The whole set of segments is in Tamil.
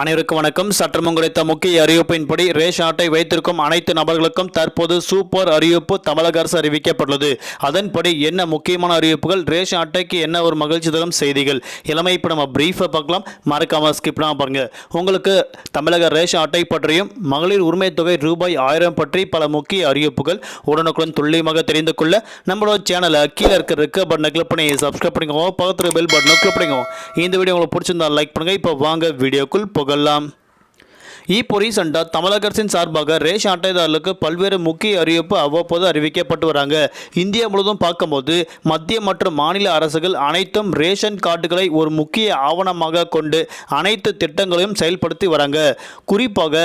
அனைவருக்கும் வணக்கம். சற்றம் குறித்த முக்கிய அறிவிப்பின்படி ரேஷன் அட்டை வைத்திருக்கும் அனைத்து நபர்களுக்கும் தற்போது சூப்பர் அறிவிப்பு தமிழக அரசு அறிவிக்கப்பட்டுள்ளது. அதன்படி என்ன முக்கியமான அறிவிப்புகள்? ரேஷன் அட்டைக்கு என்ன ஒரு மகிழ்ச்சி தரும் செய்திகள்? இளமை இப்போ நம்ம பிரீஃபை பார்க்கலாம். மறக்காம ஸ்கிப் பண்ணாம பாருங்க. உங்களுக்கு தமிழக ரேஷன் அட்டை பற்றியும் மகளிர் உரிமை தொகை ரூபாய் ஆயிரம் பற்றி பல முக்கிய அறிவிப்புகள் உடனுக்குடன் துல்லியமாக தெரிந்து கொள்ள நம்மளோட சேனலை கீழே இருக்க இருக்க பட்டனை கிளிக் பண்ணி சப்ஸ்கிரைப் பண்ணிக்கோங்க. பக்கத்தில் பெல் பட்டனை கிளிக் பண்ணிக்கோங்க. இந்த வீடியோ உங்களுக்கு பிடிச்சிருந்தா லைக் பண்ணுங்க. இப்போ வாங்க வீடியோக்குள் புகழலாம் இப்போ ரீசெண்டாக தமிழக அரசின் சார்பாக ரேஷன் அட்டைதாரர்களுக்கு பல்வேறு முக்கிய அறிவிப்பு அவ்வப்போது அறிவிக்கப்பட்டு வராங்க. இந்தியா முழுவதும் பார்க்கும்போது மத்திய மற்றும் மாநில அரசுகள் அனைத்தும் ரேஷன் கார்டுகளை ஒரு முக்கிய ஆவணமாக கொண்டு அனைத்து திட்டங்களையும் செயல்படுத்தி வராங்க. குறிப்பாக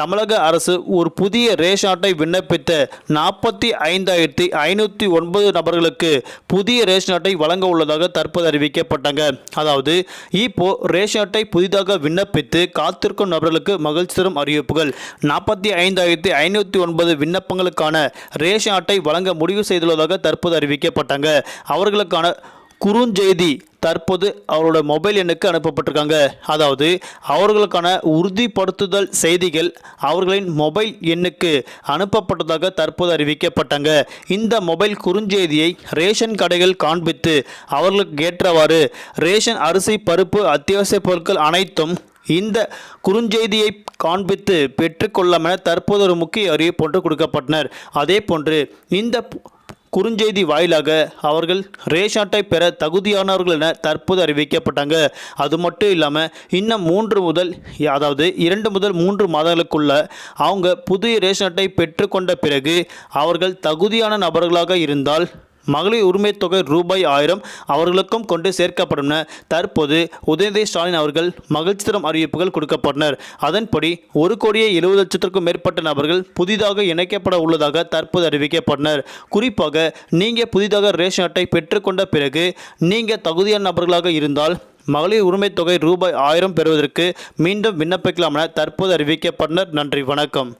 தமிழக அரசு ஒரு புதிய ரேஷன் அட்டை விண்ணப்பித்த நாற்பத்தி ஐந்தாயிரத்தி ஐநூற்றி ஒன்பது நபர்களுக்கு புதிய ரேஷன் அட்டை வழங்க உள்ளதாக தற்போது அறிவிக்கப்பட்டாங்க. அதாவது இப்போ ரேஷன் அட்டை புதிதாக விண்ணப்பித்து காத்திருக்கும் நபர்களுக்கு மகிழ்ச்சி தரும் அறிவிப்புகள். நாற்பத்தி ஐந்தாயிரத்தி ஐநூற்றி ஒன்பது விண்ணப்பங்களுக்கான ரேஷன் அட்டை வழங்க முடிவு செய்துள்ளதாக தற்போது அறிவிக்கப்பட்டாங்க. அவர்களுக்கான குறுஞ்செய்தி தற்போது அவரோட மொபைல் எண்ணுக்கு அனுப்பப்பட்டிருக்காங்க. அதாவது அவர்களுக்கான உறுதிப்படுத்துதல் செய்திகள் அவர்களின் மொபைல் எண்ணுக்கு அனுப்பப்பட்டதாக தற்போது அறிவிக்கப்பட்டாங்க. இந்த மொபைல் குறுஞ்செய்தியை ரேஷன் கடைகள் காண்பித்து அவர்களுக்கு ஏற்றவாறு ரேஷன் அரிசி பருப்பு அத்தியாவசிய பொருட்கள் அனைத்தும் இந்த குறுஞ்செய்தியை காண்பித்து பெற்றுக்கொள்ளாமல் தற்போது ஒரு முக்கிய அறிவிப்பு ஒன்று கொடுக்கப்பட்டனர். அதே போன்று இந்த குறுஞ்செய்தி வாயிலாக அவர்கள் ரேஷன் அட்டை பெற தகுதியானவர்கள் என தற்போது அறிவிக்கப்பட்டாங்க. அது மட்டும் இல்லாமல் இன்னும் மூன்று முதல் அதாவது இரண்டு முதல் மூன்று மாதங்களுக்குள்ள அவங்க புதிய ரேஷன் அட்டை பெற்றுக்கொண்ட பிறகு அவர்கள் தகுதியான நபர்களாக இருந்தால் மகளிர் உரிமை தொகை ரூபாய் ஆயிரம் அவர்களுக்கும் கொண்டு சேர்க்கப்படும் தற்போது உதயநிதி ஸ்டாலின் அவர்கள் மகிழ்ச்சி தரும் அறிவிப்புகள் கொடுக்கப்பட்டனர். அதன்படி ஒரு கோடியே எழுபது லட்சத்திற்கும் மேற்பட்ட நபர்கள் புதிதாக இணைக்கப்பட உள்ளதாக தற்போது அறிவிக்கப்பட்டனர். குறிப்பாக நீங்கள் புதிதாக ரேஷன் அட்டை பெற்றுக்கொண்ட பிறகு நீங்கள் தகுதியான நபர்களாக இருந்தால் மகளிர் உரிமை தொகை ரூபாய் ஆயிரம் பெறுவதற்கு மீண்டும் விண்ணப்பிக்கலாம் என தற்போது அறிவிக்கப்பட்டனர். நன்றி வணக்கம்.